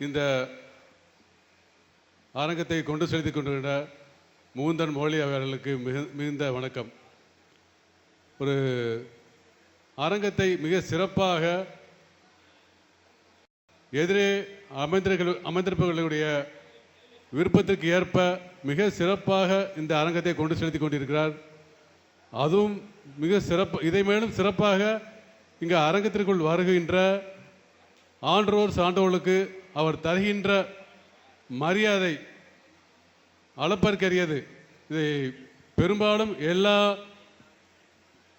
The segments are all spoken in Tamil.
இந்த அரங்கத்தை கொண்டு செலுத்திக் கொண்டிருந்த மூந்தன் மொழி அவர்களுக்கு மிகு மிகுந்த வணக்கம். ஒரு அரங்கத்தை மிக சிறப்பாக எதிரே அமைந்திருக்க அமைந்திருப்பவர்களுடைய விருப்பத்திற்கு ஏற்ப மிக சிறப்பாக இந்த அரங்கத்தை கொண்டு செலுத்தி கொண்டிருக்கிறார். அதுவும் மிக சிறப்பு இதை மேலும் சிறப்பாக இங்கே அரங்கத்திற்குள் வருகின்ற ஆன்றோர் சான்றோர்களுக்கு அவர் தருகின்ற மரியாதை அளப்பற்கரியது. இதை பெரும்பாலும் எல்லா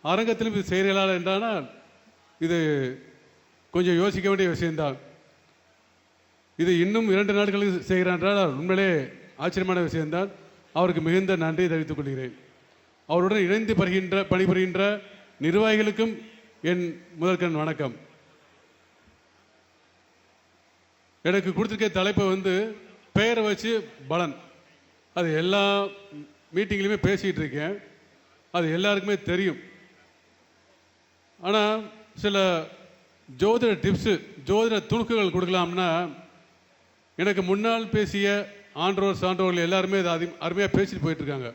அரங்கத்திலும் இது செய்கிறாள் என்றால் இது கொஞ்சம் யோசிக்க வேண்டிய விஷயம்தான். இது இன்னும் இரண்டு நாட்களுக்கு செய்கிறார் என்றால் உண்மையிலே ஆச்சரியமான விஷயம்தான். அவருக்கு மிகுந்த நன்றி தெரிவித்துக் கொள்கிறேன். அவருடன் இணைந்து பருகின்ற பணிபுரிகின்ற நிர்வாகிகளுக்கும் என் முதற்கண் வணக்கம். எனக்கு கொடுத்துருக்க தலைப்பை வந்து பெயரை வச்சு பலன். அது எல்லா மீட்டிங்லையுமே பேசிகிட்டு இருக்கேன். அது எல்லாருக்குமே தெரியும். ஆனால் சில ஜோதிட டிப்ஸு ஜோதிட துணுக்குகள் கொடுக்கலாம்னா எனக்கு முன்னால் பேசிய ஆன்றோர் சான்றோர்கள் எல்லாருமே இதை அதி அருமையாக பேசிட்டு போயிட்டுருக்காங்க.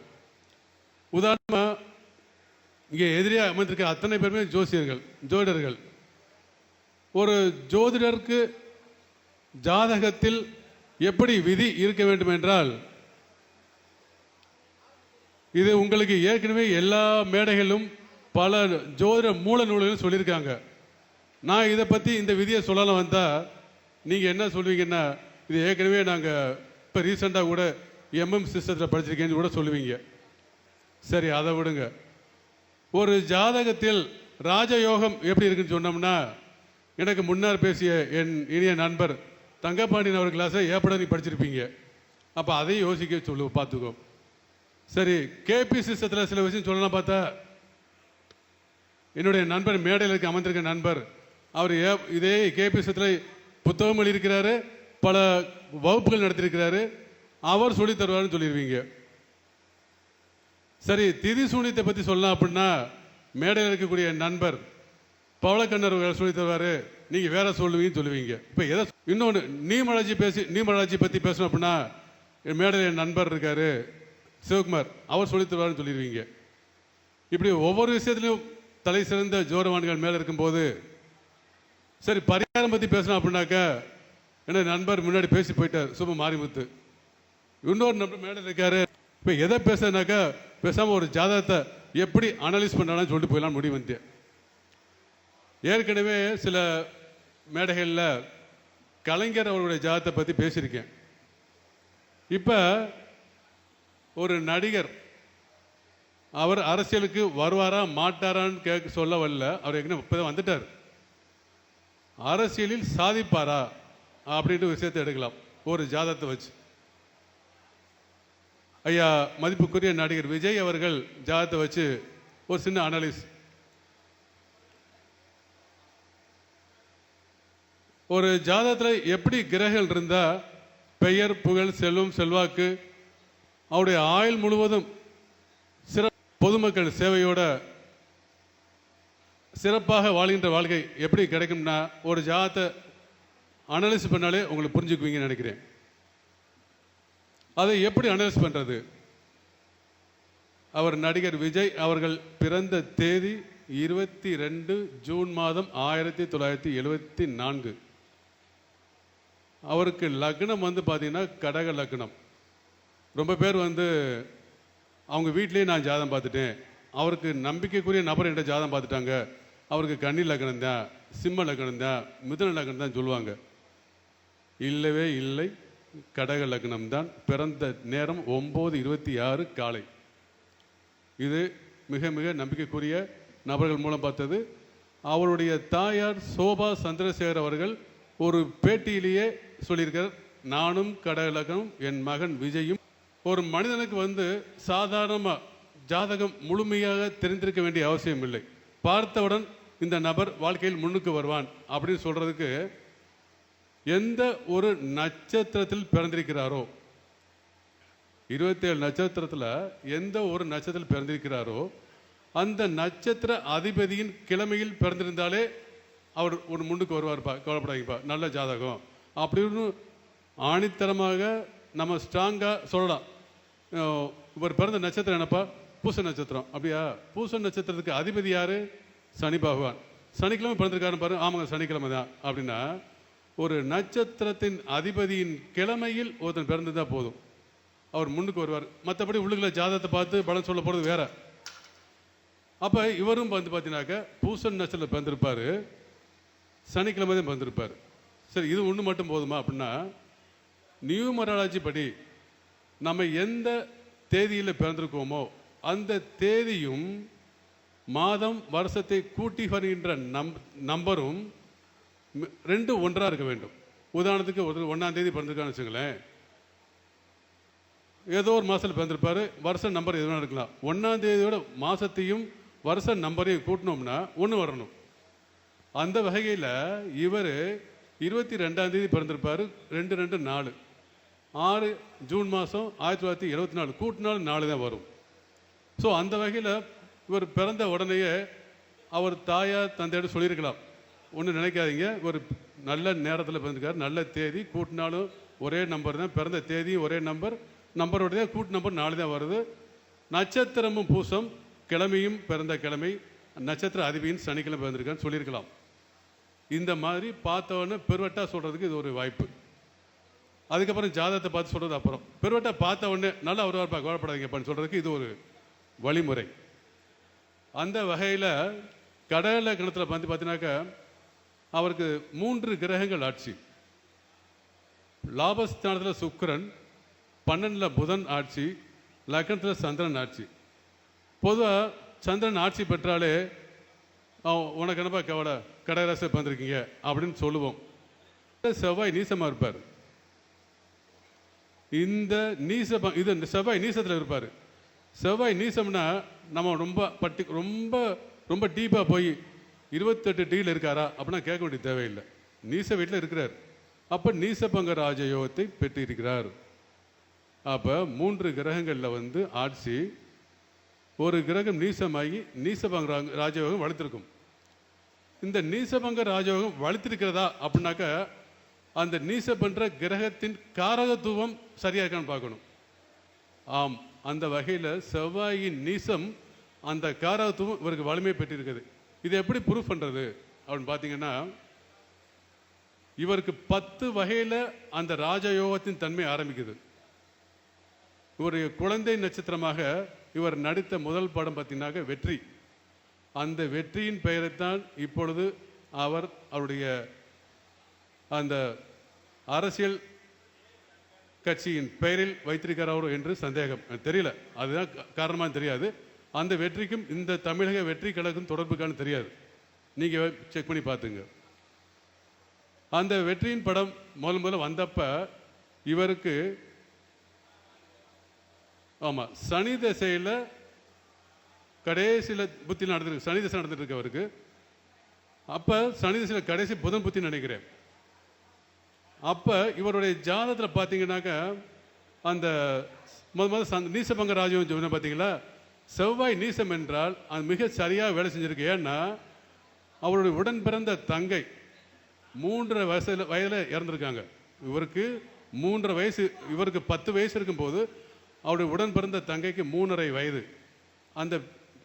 உதாரணமாக இங்கே எதிரியாக அமைந்திருக்க அத்தனை பேருமே ஜோசியர்கள் ஜோதிடர்கள். ஒரு ஜோதிடருக்கு ஜாதகத்தில் எப்படி விதி இருக்க வேண்டும் என்றால் இது உங்களுக்கு ஏற்கனவே எல்லா மேடைகளிலும் பல ஜோதிட மூல நூல்களும் சொல்லியிருக்காங்க. நான் இதை பற்றி இந்த விதியை சொல்லலாம் வந்தால் நீங்கள் என்ன சொல்வீங்கன்னா இது ஏற்கனவே நாங்கள் இப்போ ரீசெண்டாக கூட எம்எம் சிஸ்டத்தில் படிச்சிருக்கேன்னு கூட சொல்லுவீங்க. சரி அதை விடுங்க. ஒரு ஜாதகத்தில் ராஜயோகம் எப்படி இருக்குன்னு சொன்னோம்னா எனக்கு முன்னர் பேசிய என் இனிய நண்பர் தங்கப்பாண்டியன் அவர் கிளாஸை ஏப்பட நீ படிச்சிருப்பீங்க. அப்போ அதையும் யோசிக்க சொல்லு பார்த்துக்கோ. சரி கேபி சிஸ்டத்தில் சில விஷயம் சொல்லலாம் பார்த்தா. என்னுடைய நண்பர் மேடையில் இருக்க அமர்ந்திருக்க நண்பர் அவர் ஏ இதே கேபி சிஸ்டத்தில் புத்தகம் எழுதியிருக்கிறாரு பல வகுப்புகள் நடத்தியிருக்கிறாரு அவர் சொல்லித் தருவார்னு சொல்லிடுவீங்க சரி திதி சூனியத்தை பற்றி சொல்லலாம் அப்படின்னா மேடையில் இருக்கக்கூடிய நண்பர் பவளக்கண்ணர் சொல்லி தருவாரு நீங்கள் வேற சொல்லுவீங்கன்னு சொல்லுவீங்க. இப்போ எதை இன்னொன்று நீமலாஜி பேசி நீமலாஜி பற்றி பேசணும் அப்படின்னா என் மேடையில் என் நண்பர் இருக்காரு சிவகுமார் அவர் சொல்லி தருவாருன்னு சொல்லிடுவீங்க இப்படி ஒவ்வொரு விஷயத்துலையும் தலை சிறந்த ஜோரவான்கள் மேலே இருக்கும்போது சரி பரிகாரம் பற்றி பேசணும் அப்படின்னாக்கா என்ன நண்பர் முன்னாடி பேசி போயிட்டார் சும்மா மாரிமுத்து. இன்னொரு நண்பர் மேடையில் இருக்காரு இப்போ எதை பேசுனாக்கா பேசாமல் ஒரு ஜாதகத்தை எப்படி அனலைஸ் பண்ணலாம்னு சொல்லிட்டு போயிடலாம் முடிவு வந்தேன் ஏற்கனவே சில மேடைகளில் கலைஞர் அவருடைய ஜாதத்தை பற்றி பேசியிருக்கேன். இப்போ ஒரு நடிகர் அவர் அரசியலுக்கு வருவாரா மாட்டாரான்னு கேட்க சொல்ல வரல. அவர் ஏற்கனவே இப்போ வந்துட்டார். அரசியலில் சாதிப்பாரா அப்படின்ட்டு விஷயத்தை எடுக்கலாம். ஒரு ஜாதத்தை வச்சு. ஐயா மதிப்புக்குரிய நடிகர் விஜய் அவர்கள் ஜாதத்தை வச்சு ஒரு சின்ன அனலிஸ் ஒரு ஜாதகத்தில் எப்படி கிரகங்கள் இருந்தால் பெயர் புகழ் செல்வம் செல்வாக்கு அவருடைய ஆயுள் முழுவதும் சிற பொதுமக்கள் சேவையோட சிறப்பாக வாழ்கின்ற வாழ்க்கை எப்படி கிடைக்கும்னா ஒரு ஜாதகத்தை அனலைஸ் பண்ணாலே உங்களுக்கு புரிஞ்சுக்குவீங்கன்னு நினைக்கிறேன். அதை எப்படி அனலைஸ் பண்ணுறது அவர் நடிகர் விஜய் அவர்கள் பிறந்த தேதி இருபத்தி ரெண்டு ஜூன் மாதம் ஆயிரத்தி தொள்ளாயிரத்தி எழுபத்தி நான்கு. அவருக்கு லக்னம் வந்து பார்த்தீங்கன்னா கடக லக்னம். ரொம்ப பேர் வந்து அவங்க வீட்லேயே நான் ஜாதகம் பார்த்துட்டேன். அவருக்கு நம்பிக்கைக்குரிய நபர் என்கிட்ட ஜாதகம் பார்த்துட்டாங்க. அவருக்கு கன்னி லக்னம் தான் சிம்ம லக்னம் தான் மிதுன லக்னம் தான் சொல்லுவாங்க. இல்லவே இல்லை கடக லக்னம் தான். பிறந்த நேரம் ஒம்பது இருபத்தி ஆறு காலை. இது மிக மிக நம்பிக்கைக்குரிய நபர்கள் மூலம் பார்த்தது. அவருடைய தாயார் சோபா சந்திரசேகர் அவர்கள் ஒரு பேட்டியிலேயே சொல்லியிருக்கார் நானும் கடகலகம் என் மகன் விஜயும் ஒரு மனிதனுக்கு வந்து சாதாரணமாக ஜாதகம் முழுமையாக தெரிந்திருக்க வேண்டிய அவசியம் இல்லை. பார்த்தவுடன் இந்த நபர் வாழ்க்கையில் முன்னுக்கு வருவான் அப்படின்னு சொல்கிறதுக்கு எந்த ஒரு நட்சத்திரத்தில் பிறந்திருக்கிறாரோ இருபத்தேழு நட்சத்திரத்தில் எந்த ஒரு நட்சத்திரத்தில் பிறந்திருக்கிறாரோ அந்த நட்சத்திர அதிபதியின் கிழமையில் பிறந்திருந்தாலே அவர் ஒரு முன்னுக்கு வருவார்ப்பா கவலைப்படாதீங்கப்பா நல்ல ஜாதகம். அப்படின்னு ஆணித்தரமாக நம்ம ஸ்ட்ராங்காக சொல்லலாம். இவர் பிறந்த நட்சத்திரம் என்னப்பா? பூச நட்சத்திரம். அப்படியா? பூச நட்சத்திரத்துக்கு அதிபதி யார்? சனி பகவான். சனிக்கிழமை பிறந்திருக்காருன்னு பாரு. ஆமாங்க சனிக்கிழமை தான். அப்படின்னா ஒரு நட்சத்திரத்தின் அதிபதியின் கிழமையில் ஒருத்தன் பிறந்ததா போதும். அவர் முன்னுக்கு வருவார். மற்றபடி உள்ளுக்குள்ள ஜாதகத்தை பார்த்து பலன் சொல்ல போகிறது வேற. அப்போ இவரும் வந்து பார்த்தீங்கன்னாக்க பூசன் நட்சத்திரத்தில் பிறந்திருப்பாரு. சனிக்கிழமை தான் பிறந்திருப்பார். சரி இது ஒன்று மட்டும் போதுமா அப்படின்னா நியூமராலஜி படி நம்ம எந்த தேதியில் பிறந்திருக்கோமோ அந்த தேதியும் மாதம் வருஷத்தை கூட்டி வருகின்ற நம் நம்பரும் ரெண்டு ஒன்றாக இருக்க வேண்டும். உதாரணத்துக்கு ஒரு ஒன்றாம் தேதி பிறந்திருக்கான்னு வச்சுங்களேன் ஏதோ ஒரு மாதத்தில் பிறந்திருப்பார் வருஷ நம்பர் எது வேணா இருக்கலாம். ஒன்றாம் தேதியோட மாதத்தையும் வருஷ நம்பரையும் கூட்டினோம்னா ஒன்று வரணும். அந்த வகையில் இவர் இருபத்தி ரெண்டாம் தேதி பிறந்திருப்பார். ரெண்டு ரெண்டு நாலு. ஆறு ஜூன் மாதம் ஆயிரத்தி தொள்ளாயிரத்தி எழுபத்தி நாலு. கூட்டினாலும் நாலு தான் வரும். ஸோ அந்த வகையில் இவர் பிறந்த உடனேயே அவர் தாயார் தந்தையோட சொல்லியிருக்கலாம். ஒன்றும் நினைக்காதீங்க. ஒரு நல்ல நேரத்தில் பிறந்திருக்காரு. நல்ல தேதி கூட்டினாலும் ஒரே நம்பர் தான். பிறந்த தேதியும் ஒரே நம்பர் நம்பருடைய கூட்டு நம்பர் நாலு தான் வருது. நட்சத்திரமும் பூசம். கிழமையும் பிறந்த கிழமை. நட்சத்திர அதிபியின் சனிக்கிழமை பிறந்திருக்கான்னு சொல்லியிருக்கலாம். இந்த மாதிரி பார்த்தவொடனே பெருவட்டா சொல்கிறதுக்கு இது ஒரு வாய்ப்பு. அதுக்கப்புறம் ஜாதகத்தை பார்த்து சொல்கிறது அப்புறம். பெருவட்டா பார்த்த உடனே நல்லா வருவார்ப்பா கவலைப்படாதீங்கப்பான்னு சொல்கிறதுக்கு இது ஒரு வழிமுறை. அந்த வகையில் கடல கிணத்துல வந்து பார்த்தீங்கன்னாக்கா அவருக்கு மூன்று கிரகங்கள் ஆட்சி. லாபஸ்தானத்தில் சுக்கிரன் பன்னெண்டில் புதன் ஆட்சி லக்னத்தில் சந்திரன் ஆட்சி. பொதுவாக சந்திரன் ஆட்சி பெற்றாலே உனக்கு என்னப்பா கவலை? கடகராசி வந்திருக்கீங்க அப்படின்னு சொல்லுவோம். செவ்வாய் நீசமாக இருப்பார். இந்த நீச இது இந்த செவ்வாய் நீசத்தில் இருப்பார். செவ்வாய் நீசம்னா நம்ம ரொம்ப பட்டி ரொம்ப ரொம்ப டீப்பாக போய் இருபத்தெட்டு டீயில் இருக்காரா அப்படின்னா கேட்க வேண்டிய தேவையில்லை. நீச வீட்டில் இருக்கிறார். அப்போ நீசபங்க ராஜயோகத்தை பெற்றிருக்கிறார். அப்போ மூன்று கிரகங்களில் வந்து ஆட்சி ஒரு கிரகம் நீசமாகி நீசபங்க ராஜயோகம் வளர்த்துருக்கும். இந்த நீசபங்க ராஜயோகம் வளர்த்திருக்கிறதா அப்படின்னாக்கா அந்த நீச பண்ணுற கிரகத்தின் காரகத்துவம் சரியா இருக்கான்னு பார்க்கணும். ஆம் அந்த வகையில் செவ்வாயின் நீசம் அந்த காரகத்துவம் இவருக்கு வலிமை பெற்றிருக்குது. இது எப்படி ப்ரூஃப் பண்ணுறது அப்படின்னு பார்த்தீங்கன்னா இவருக்கு பத்து வகையில் அந்த ராஜயோகத்தின் தன்மை ஆரம்பிக்குது. இவருடைய குழந்தை நட்சத்திரமாக இவர் நடித்த முதல் படம் பார்த்தீங்கன்னாக்க வெற்றி. அந்த வெற்றியின் பெயரைத்தான் இப்பொழுது அவர் அவருடைய அந்த அரசியல் கட்சியின் பெயரில் வைத்திருக்கிறாரோ என்று சந்தேகம். தெரியல. அதுதான் காரணமாக தெரியாது. அந்த வெற்றிக்கும் இந்த தமிழக வெற்றி கழகம் தொடர்புக்கான தெரியாது. நீங்கள் செக் பண்ணி பார்த்துங்க. அந்த வெற்றியின் படம் முதல் முதல்ல வந்தப்போ இவருக்கு ஆமாம் சனி திசையில் கடைசியில் புத்தி நடந்துருக்கு. சனி திசை நடந்துட்டு இருக்கு அவருக்கு. அப்போ சனி திசையில் கடைசி புதன் புத்தி நினைக்கிறேன். அப்போ இவருடைய ஜாதத்தில் பார்த்தீங்கன்னாக்க அந்த முத முத நீசபங்க ராஜ்யம் சொன்ன பார்த்தீங்களா செவ்வாய் நீசம் என்றால் அது மிக சரியாக வேலை செஞ்சுருக்கு. ஏன்னா அவருடைய உடன் பிறந்த தங்கை மூன்றரை வயசில் வயதில் இறந்துருக்காங்க. இவருக்கு மூன்றரை வயசு இவருக்கு பத்து வயசு இருக்கும்போது அவருடைய உடன் பிறந்த தங்கைக்கு மூணரை வயது. அந்த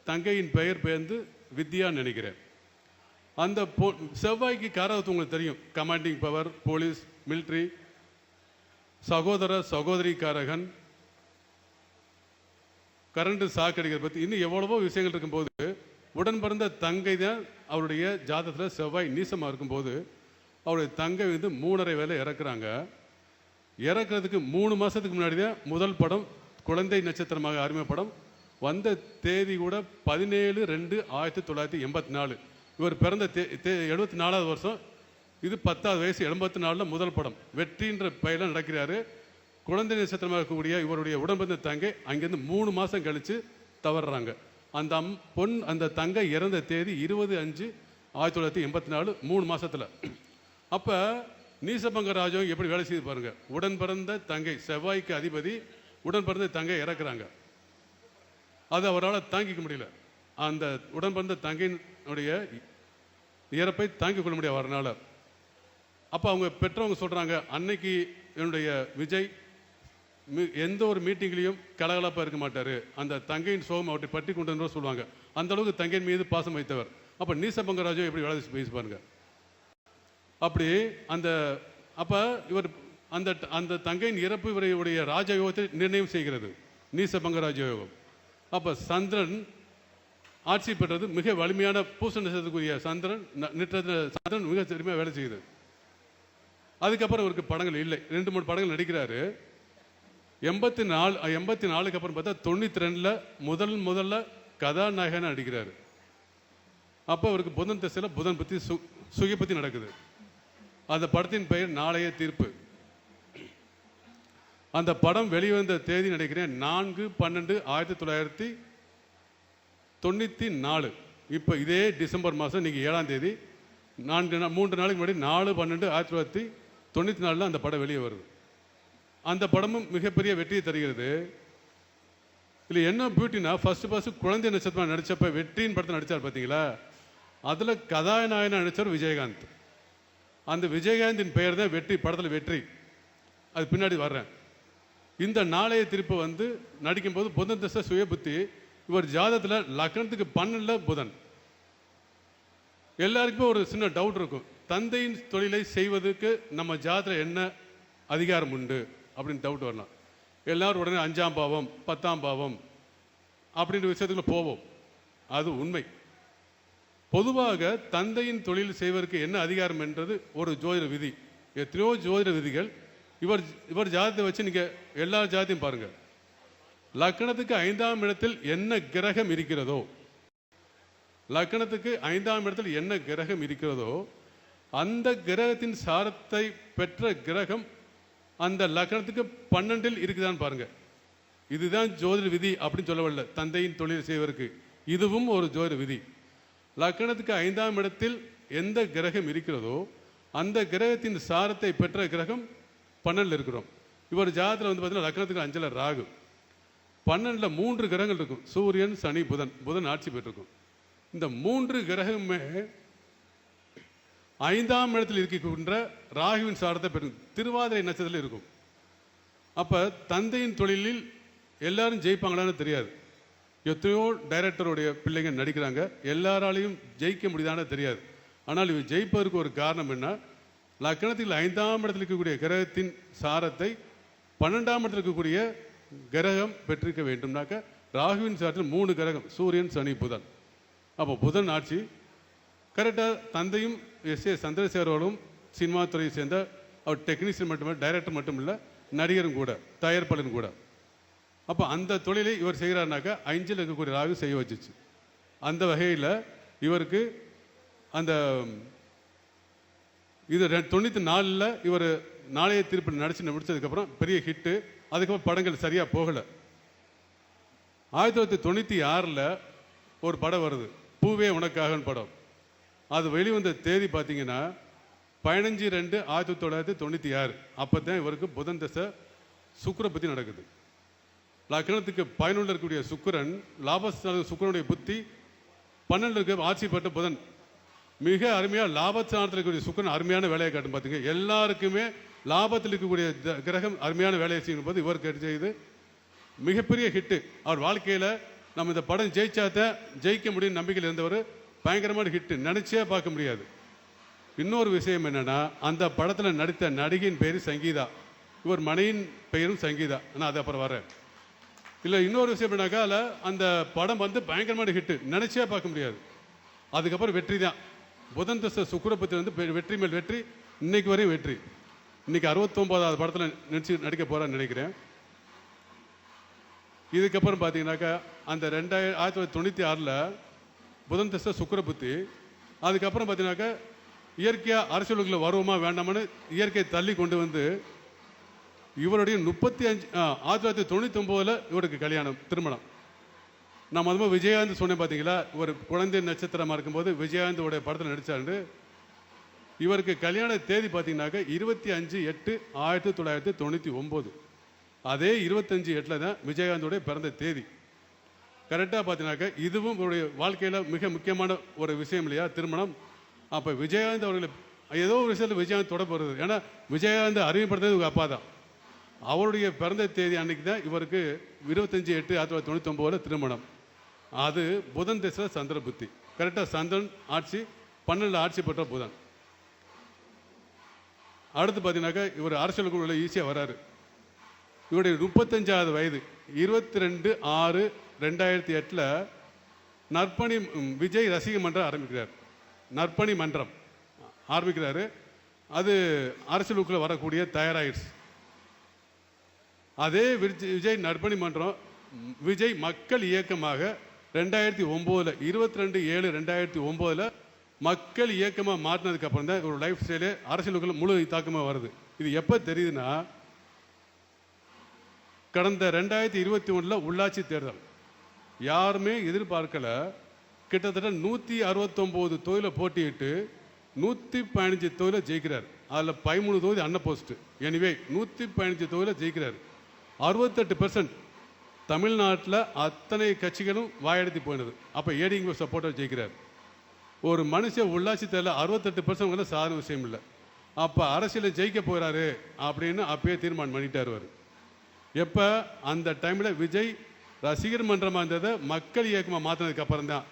தங்கையின் பெயர் பெயர்ந்து வித்யான்னு நினைக்கிறேன். அந்த போ செவ்வாய்க்கு காரகத்து உங்களுக்கு தெரியும். கமாண்டிங் பவர் போலீஸ் மிலிட்ரி சகோதர சகோதரி காரகன் கரண்ட் சாக்கடிக்கிற பற்றி இன்னும் எவ்வளவோ விஷயங்கள் இருக்கும்போது உடன் பிறந்த தங்கை தான் அவருடைய ஜாதகத்தில் செவ்வாய் நீசமாக இருக்கும்போது அவருடைய தங்கை வந்து மூணரை வேலை இறக்குறாங்க. இறக்குறதுக்கு மூணு மாதத்துக்கு முன்னாடி தான் முதல் படம் குழந்தை நட்சத்திரமாக அறிமுகப்படம் வந்த தேதி கூட பதினேழு ரெண்டு ஆயிரத்தி தொள்ளாயிரத்தி எண்பத்தி நாலு. இவர் பிறந்த தே தே எழுபத்தி நாலாவது வருஷம். இது பத்தாவது வயசு எண்பத்தி நாலில் முதல் படம். வெற்றின்ற பயில நடக்கிறாரு. குழந்தை நட்சத்திரமாக இருக்கக்கூடிய இவருடைய உடம்பிறந்த தங்கை அங்கேருந்து மூணு மாதம் கழித்து தவறுறாங்க. அந்த அம் பொன் அந்த தங்கை இறந்த தேதி இருபது அஞ்சு ஆயிரத்தி தொள்ளாயிரத்தி எண்பத்தி நாலு மூணு மாதத்தில் அப்போ நீசபங்கராஜம் எப்படி வேலை செய்து பாருங்கள் உடன் பிறந்த தங்கை செவ்வாய்க்கு அதிபதி உடன் பிறந்த தங்கை இறக்குறாங்க. அது அவரால் தாங்கிக்க முடியல. அந்த உடன் பிறந்த தங்கையினுடைய இறப்பை தாங்கிக் கொள்ள முடியாது அவரால். அப்போ அவங்க பெற்றவங்க சொல்கிறாங்க அன்னைக்கு என்னுடைய விஜய் எந்த ஒரு மீட்டிங்லேயும் கலகலப்பாக இருக்க மாட்டார். அந்த தங்கையின் சோகம் அவற்றை பற்றி கொண்டு சொல்லுவாங்க. அந்த அளவுக்கு தங்கையின் மீது பாசம் வைத்தவர். அப்போ நீசபங்கராஜோ எப்படி வேலை பேசி பாருங்க. அப்படி அந்த அப்போ இவர் அந்த அந்த தங்கையின் இறப்பு இவருடைய ராஜயோகத்தை நிர்ணயம் செய்கிறது. நீசபங்க ராஜயோகம். அப்போ சந்திரன் ஆட்சி பெற்றது மிக வலிமையான பூச நட்சத்திரத்துக்குரிய சந்திரன் நிற்ற சந்திரன் மிக சரிமையாக வேலை செய்யுது. அதுக்கப்புறம் இவருக்கு படங்கள் இல்லை. ரெண்டு மூணு படங்கள் நடிக்கிறாரு. எண்பத்தி நாலு எண்பத்தி நாலுக்கு அப்புறம் பார்த்தா தொண்ணூற்றி ரெண்டில் முதல் முதல்ல கதாநாயகனாக நடிக்கிறாரு. அப்போ அவருக்கு புதன் திசையில் புதன் பற்றி சு சுகை பற்றி நடக்குது. அந்த படத்தின் பெயர் நாளைய தீர்ப்பு. அந்த படம் வெளிவந்த தேதி நினைக்கிறேன் நான்கு பன்னெண்டு ஆயிரத்தி தொள்ளாயிரத்தி தொண்ணூற்றி நாலு. இப்போ இதே டிசம்பர் மாதம் இன்றைக்கி ஏழாம் தேதி. நான்கு நாள் மூன்று நாளைக்கு முன்னாடி நாலு பன்னெண்டு ஆயிரத்தி தொள்ளாயிரத்தி தொண்ணூற்றி நாலில் அந்த படம் வெளியே வருது. அந்த படமும் மிகப்பெரிய வெற்றியை தருகிறது. இதில் என்ன பியூட்டினா ஃபஸ்ட்டு ஃபஸ்ட்டு குழந்தை நட்சத்திரம் நடித்தப்ப வெற்றியின் படத்தில் நடித்தார் பார்த்தீங்களா அதில் கதாநாயகனாக நடித்தவர் விஜயகாந்த். அந்த விஜயகாந்தின் பெயர் தான் வெற்றி படத்தில் வெற்றி. அது பின்னாடி வர்றேன். இந்த நாளைய திருப்பு வந்து நடிக்கும்போது புதன் தச சுய புத்தி இவர் ஜாதத்தில் லக்னத்துக்கு பன்னெண்டில் புதன். எல்லாருக்குமே ஒரு சின்ன டவுட் இருக்கும். தந்தையின் தொழிலை செய்வதற்கு நம்ம ஜாதத்தில் என்ன அதிகாரம் உண்டு அப்படின்னு டவுட் வரலாம். எல்லாரும் உடனே அஞ்சாம் பாவம் பத்தாம் பாவம் அப்படின்ற விஷயத்துக்குள்ள போவோம். அது உண்மை. பொதுவாக தந்தையின் தொழில் செய்வதற்கு என்ன அதிகாரம் என்றது ஒரு ஜோதிட விதி. எத்தனையோ ஜோதிட விதிகள் இவர் இவர் ஜாதத்தை வச்சு நீங்க எல்லா ஜாதியும் பாருங்க. லக்கணத்துக்கு ஐந்தாம் இடத்தில் என்ன கிரகம் இருக்கிறதோ லக்கணத்துக்கு ஐந்தாம் இடத்தில் என்ன கிரகம் இருக்கிறதோ அந்த கிரகத்தின் சாரத்தை பெற்ற கிரகம் அந்த லக்கணத்துக்கு பன்னெண்டில் இருக்குதான்னு பாருங்க. இதுதான் ஜோதிட விதி அப்படின்னு சொல்லவில்லை தந்தையின் தொழில் செய்வதற்கு இதுவும் ஒரு ஜோதிட விதி. லக்கணத்துக்கு ஐந்தாம் இடத்தில் எந்த கிரகம் இருக்கிறதோ அந்த கிரகத்தின் சாரத்தை பெற்ற கிரகம் பன்னெண்டில் இருக்கிறோம். இவர் ஜாதத்தில் வந்து பார்த்தீங்கன்னா லக்னத்துக்கு அஞ்சில் ராகு. பன்னெண்டில் மூன்று கிரகங்கள் இருக்கும். சூரியன் சனி புதன். புதன் ஆட்சி பெற்றிருக்கும். இந்த மூன்று கிரகமே ஐந்தாம் இடத்தில் இருக்கின்ற ராகுவின் சாரத்தை பெறும். திருவாதிரை நட்சத்திரத்தில் இருக்கும். அப்போ தந்தையின் தொழிலில் எல்லாரும் ஜெயிப்பாங்களான்னு தெரியாது. எத்தனையோ டைரக்டருடைய பிள்ளைங்க நடிக்கிறாங்க. எல்லாராலையும் ஜெயிக்க முடியுதான்னு தெரியாது. ஆனால் இவர் ஜெயிப்பதற்கு ஒரு காரணம் என்ன? லக்கணத்தில் ஐந்தாம் இடத்தில் இருக்கக்கூடிய கிரகத்தின் சாரத்தை பன்னெண்டாம் இடத்தில் இருக்கக்கூடிய கிரகம் பெற்றிருக்க வேண்டும்னாக்க ராகுவின் சாரத்தில் மூணு கிரகம் சூரியன் சனி புதன். அப்போ புதன் ஆட்சி கரெக்டாக தந்தையும் எஸ் ஏ சந்திரசேகரோடும் சினிமா துறையை சேர்ந்த அவர் டெக்னீஷியன் மட்டுமே டைரக்டர் மட்டும் இல்லை நடிகரும் கூட தயாரிப்பாளரும் கூட. அப்போ அந்த தொழிலை இவர் செய்கிறாருனாக்கா அஞ்சில் இருக்கக்கூடிய ராகு செய்ய வச்சுச்சு. அந்த வகையில் இவருக்கு அந்த இது ரெ- தொண்ணூற்றி நாலில் இவர் நாளைய திருப்பி நடிச்சு முடிச்சதுக்கப்புறம் பெரிய ஹிட்டு. அதுக்கப்புறம் படங்கள் சரியாக போகலை. ஆயிரத்தி தொள்ளாயிரத்தி தொண்ணூற்றி ஆறில் ஒரு படம் வருது. பூவே உனக்காகன்னு படம். அது வெளிவந்த தேதி பார்த்தீங்கன்னா பதினஞ்சு ரெண்டு ஆயிரத்தி தொள்ளாயிரத்தி தொண்ணூற்றி ஆறு. அப்போ தான் இவருக்கு புதன் தசை சுக்கரை பற்றி நடக்குது. லக்னத்துக்கு பயனுள்ள இருக்கக்கூடிய சுக்கரன் லாபஸ்தான சுக்கிரனுடைய புத்தி பன்னெண்டு இருக்க ஆட்சி பெற்ற புதன். மிக அருமையாக லாபஸ்தானத்தில் இருக்கக்கூடிய சுக்கரன் அருமையான வேலையை காட்டும் பார்த்துங்க எல்லாருக்குமே லாபத்தில் இருக்கக்கூடிய கிரகம் அருமையான வேலையை செய்யும் போது இவர் செய்து மிகப்பெரிய ஹிட்டு அவர் வாழ்க்கையில் நம்ம இந்த படம் ஜெயிச்சாத்த ஜெயிக்க முடியும் நம்பிக்கையில் இருந்தவர் பயங்கரமான ஹிட்டு நினச்சே பார்க்க முடியாது. இன்னொரு விஷயம் என்னென்னா அந்த படத்தில் நடித்த நடிகையின் பேர் சங்கீதா. இவர் மனையின் பெயரும் சங்கீதா. நான் அது அப்புறம் வரேன். இல்லை இன்னொரு விஷயம் என்னக்கா அதில் அந்த படம் வந்து பயங்கரமான ஹிட்டு நினச்சே பார்க்க முடியாது. அதுக்கப்புறம் வெற்றி தான். புதன் திசை சுக்குரப்பத்தி வந்து வெற்றி மேல் வெற்றி இன்னைக்கு வரையும் வெற்றி. இன்னைக்கு அறுபத்தொம்போதாவது படத்தில் நடிச்சு நடிக்க போகிறான்னு நினைக்கிறேன். இதுக்கப்புறம் பார்த்தீங்கன்னாக்கா அந்த ரெண்டாயிரம் ஆயிரத்தி தொள்ளாயிரத்தி தொண்ணூற்றி ஆறில் புதன் திசை சுக்கரபுத்தி அதுக்கப்புறம் பார்த்தீங்கன்னாக்கா இயற்கையாக அரசியலுக்குள்ள வருவோமா வேண்டாமான்னு இயற்கையை தள்ளி கொண்டு வந்து இவருடைய முப்பத்தி அஞ்சு ஆயிரத்தி தொள்ளாயிரத்தி தொண்ணூற்றி ஒம்போதில் இவருக்கு கல்யாணம் திருமணம். நான் முதல்ல விஜயகாந்த் சொன்னேன் பார்த்தீங்களா ஒரு குழந்தை நட்சத்திரமாக இருக்கும்போது விஜயகாந்தோடைய படத்தில் நடித்தாரு இவருக்கு கல்யாண தேதி பார்த்தீங்கன்னாக்கா இருபத்தி அஞ்சு எட்டு ஆயிரத்தி தொள்ளாயிரத்தி தொண்ணூற்றி ஒம்பது. அதே இருபத்தஞ்சு எட்டில் தான் விஜயகாந்தோடைய பிறந்த தேதி. கரெக்டாக பார்த்தீங்கன்னாக்கா இதுவும் இவருடைய வாழ்க்கையில் மிக முக்கியமான ஒரு விஷயம் இல்லையா? திருமணம். அப்போ விஜயகாந்த் அவர்களை ஏதோ ஒரு விஷயத்தில் விஜயகாந்த் தொடப்படுறது ஏன்னா விஜயகாந்த் அறிமுகப்படுத்துறது உங்கள் அப்பா தான். அவருடைய பிறந்த தேதி அன்னைக்கு தான் இவருக்கு இருபத்தஞ்சி எட்டு ஆயிரத்தி தொள்ளாயிரத்தி தொண்ணூற்றி ஒம்பதில் திருமணம். அது புதன் திசை சந்திர புத்தி. கரெக்டாக சந்திரன் ஆட்சி பன்னெண்டு ஆட்சி பெற்ற புதன். அடுத்து பார்த்தீங்கன்னாக்கா இவர் அரசியலுக்குள்ள ஈஸியாக வராரு. இவருடைய முப்பத்தஞ்சாவது வயது இருபத்தி ரெண்டு ஆறு ரெண்டாயிரத்தி எட்டில் நற்பணி விஜய் ரசிக மன்றம் ஆரம்பிக்கிறார். நற்பணி மன்றம் ஆரம்பிக்கிறாரு. அது அரசியலுக்குள்ள வரக்கூடிய தயாராயிடுச்சு அதே விஜய் விஜய் நற்பணி மன்றம் விஜய் மக்கள் இயக்கமாக ரெண்டாயிரத்தி ஒம்போதில் இருபத்தி ரெண்டு ஏழு ரெண்டாயிரத்தி ஒம்போதில் மக்கள் இயக்கமாக மாற்றினதுக்கு அப்புறம் தான் ஒரு லைஃப் ஸ்டைலு அரசியலுக்குள்ள முழு தாக்கமாக வருது. இது எப்போ தெரியுதுன்னா கடந்த ரெண்டாயிரத்தி இருபத்தி ஒன்றில் உள்ளாட்சி தேர்தல். யாருமே எதிர்பார்க்கல கிட்டத்தட்ட நூற்றி அறுபத்தொம்போது தொகுதியில போட்டியிட்டு நூற்றி பதினஞ்சு தொழிலை ஜெயிக்கிறார். அதில் பதிமூணு தொகுதி அன்ன போஸ்ட்டு எனிவே நூற்றி பதினஞ்சு தொகுதியில் ஜெயிக்கிறார். அறுபத்தெட்டு பெர்சன்ட் தமிழ்நாட்டில் அத்தனை கட்சிகளும் வாயெடுத்து போயினது அப்போ ஏடிங்க சப்போர்ட்டாக ஜெயிக்கிறார். ஒரு மனுஷன் உள்ளாட்சி தேர்தலில் அறுபத்தெட்டு பெர்சன்ட் சாதாரண விஷயம் இல்லை. அப்போ அரசியலில் ஜெயிக்க போகிறாரு அப்படின்னு அப்பயே தீர்மானம் பண்ணிட்டார் அவர். எப்போ? அந்த டைமில் விஜய் ரசிகர் மன்றமாக இருந்ததை மக்கள் இயக்கமாக மாற்றினதுக்கு அப்புறம் தான்.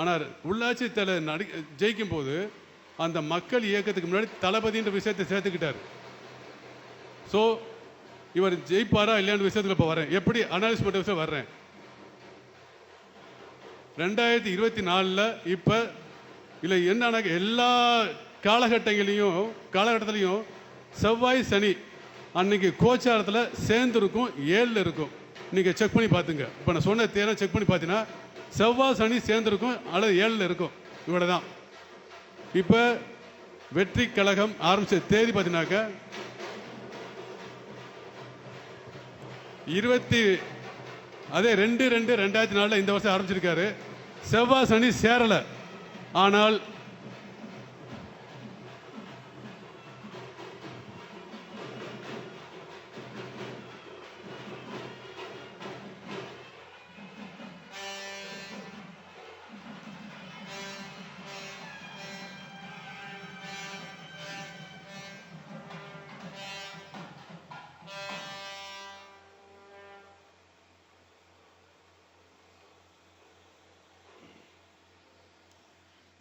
ஆனால் உள்ளாட்சி தலை நடி ஜெயிக்கும் போது அந்த மக்கள் இயக்கத்துக்கு முன்னாடி தளபதின்ற விஷயத்தை சேர்த்துக்கிட்டார். ஸோ இவர் ஜெயிப்பாரா இல்லையான்னு விஷயத்தில் இப்போ வரேன். எப்படி அனாலிஸ் பண்ணுற விஷயம் வர்றேன். ரெண்டாயிரத்தி இருபத்தி நாலில் இப்போ இல்லை என்னன்னா எல்லா காலகட்டங்களையும் காலகட்டத்திலையும் செவ்வாய் சனி அன்னைக்கு கோச்சாரத்தில் சேர்ந்துருக்கும் ஏழில் இருக்கும். நீங்கள் செக் பண்ணி பார்த்துங்க. இப்போ நான் சொன்ன தேரை செக் பண்ணி பார்த்தீங்கன்னா செவ்வாய் சனி சேர்ந்துருக்கும் அல்லது ஏழில் இருக்கும். இவ்வளோ தான் இப்போ வெற்றி கழகம் ஆரம்பிச்ச தேதி பார்த்தீங்கன்னாக்கா இருபத்தி அதே ரெண்டு ரெண்டு ரெண்டாயிரத்தி நாலில் இந்த வருஷம் ஆரம்பிச்சிருக்காரு. செவ்வாய் சனி சேரலை. ஆனால்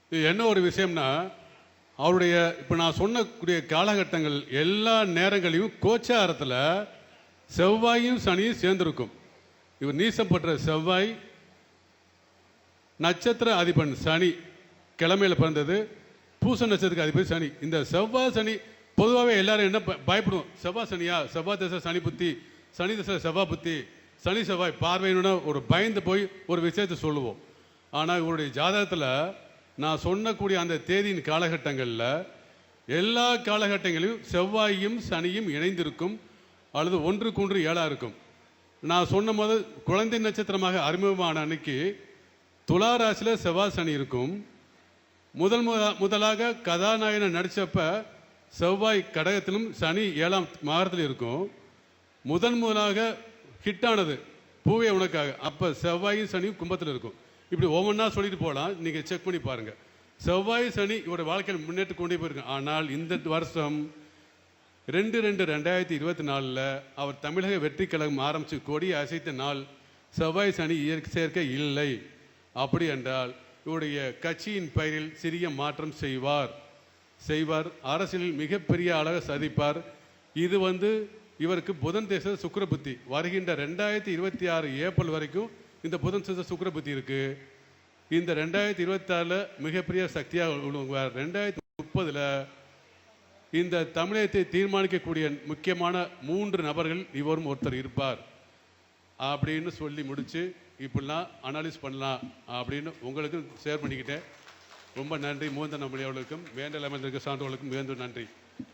இது என்ன ஒரு விஷயம்னா அவருடைய இப்போ நான் சொன்னக்கூடிய காலகட்டங்கள் எல்லா நேரங்களையும் கோச்சாரத்தில் செவ்வாயும் சனியும் சேர்ந்திருக்கும். இவர் நீசப்பட்ட செவ்வாய் நட்சத்திர அதிபன் சனி கிழமையில் பிறந்தது பூச நட்சத்திரத்துக்கு அதிபதி சனி. இந்த செவ்வாய் சனி பொதுவாகவே எல்லாரும் என்ன ப- பயப்படுவோம். செவ்வாய் சனியா? செவ்வாய் தசை சனி புத்தி சனி தசை செவ்வாய் புத்தி சனி செவ்வாய் பார்வையினுடன் ஒரு பயந்து போய் ஒரு விஷயத்தை சொல்லுவோம். ஆனால் இவருடைய ஜாதகத்தில் நான் சொன்னக்கூடிய அந்த தேதியின் காலகட்டங்களில் எல்லா காலகட்டங்களிலும் செவ்வாயும் சனியும் இணைந்திருக்கும் அல்லது ஒன்று ஒன்று ஏழாக இருக்கும். நான் சொன்ன போது குழந்தை நட்சத்திரமாக அறிமுகமான அன்னைக்கு துலா ராசியில் செவ்வாய் சனி இருக்கும். முதல் முதலாக கதாநாயகனை நடித்தப்ப செவ்வாய் கடகத்திலும் சனி ஏழாம் மாதத்தில் இருக்கும். முதன் முதலாக ஹிட்டானது பூவே உனக்காக. அப்போ செவ்வாயும் சனியும் கும்பத்தில் இருக்கும். இப்படி ஒவ்வொன்றா சொல்லிட்டு போகலாம் நீங்கள் செக் பண்ணி பாருங்கள் செவ்வாய் சனி இவரோட வாழ்க்கையில் முன்னேற்று கொண்டே போயிருக்கு ஆனால் இந்த வருஷம் ரெண்டு ரெண்டு ரெண்டாயிரத்தி இருபத்தி நாலில் அவர் தமிழக வெற்றி கழகம் ஆரம்பித்து கொடி அசைத்த நாள் செவ்வாய் சனி இயற்கை சேர்க்கை இல்லை. அப்படி என்றால் இவருடைய கட்சியின் பெயரில் சிறிய மாற்றம் செய்வார். செய்வார். அரசியலில் மிகப்பெரிய அளவு சதிப்பார் இது வந்து இவருக்கு புதன் தேச சுக்கர புத்தி வருகின்ற ரெண்டாயிரத்தி இருபத்தி ஆறு ஏப்ரல் வரைக்கும் இந்த புதன் தேச சுக்கிர புத்தி இருக்கு. இந்த ரெண்டாயிரத்தி இருபத்தாறில் மிகப்பெரிய சக்தியாக விழுவார் ரெண்டாயிரத்தி முப்பதில் இந்த தமிழகத்தை தீர்மானிக்கக்கூடிய முக்கியமான மூன்று நபர்கள் இவரும் ஒருத்தர் இருப்பார். அப்படின்னு சொல்லி முடித்து இப்படிலாம் அனாலிஸ் பண்ணலாம் அப்படின்னு உங்களுக்கும் ஷேர் பண்ணிக்கிட்டேன். ரொம்ப நன்றி. மூந்த நம்பளி அவர்களுக்கும் வேண்டல் அமைந்திருக்க நன்றி.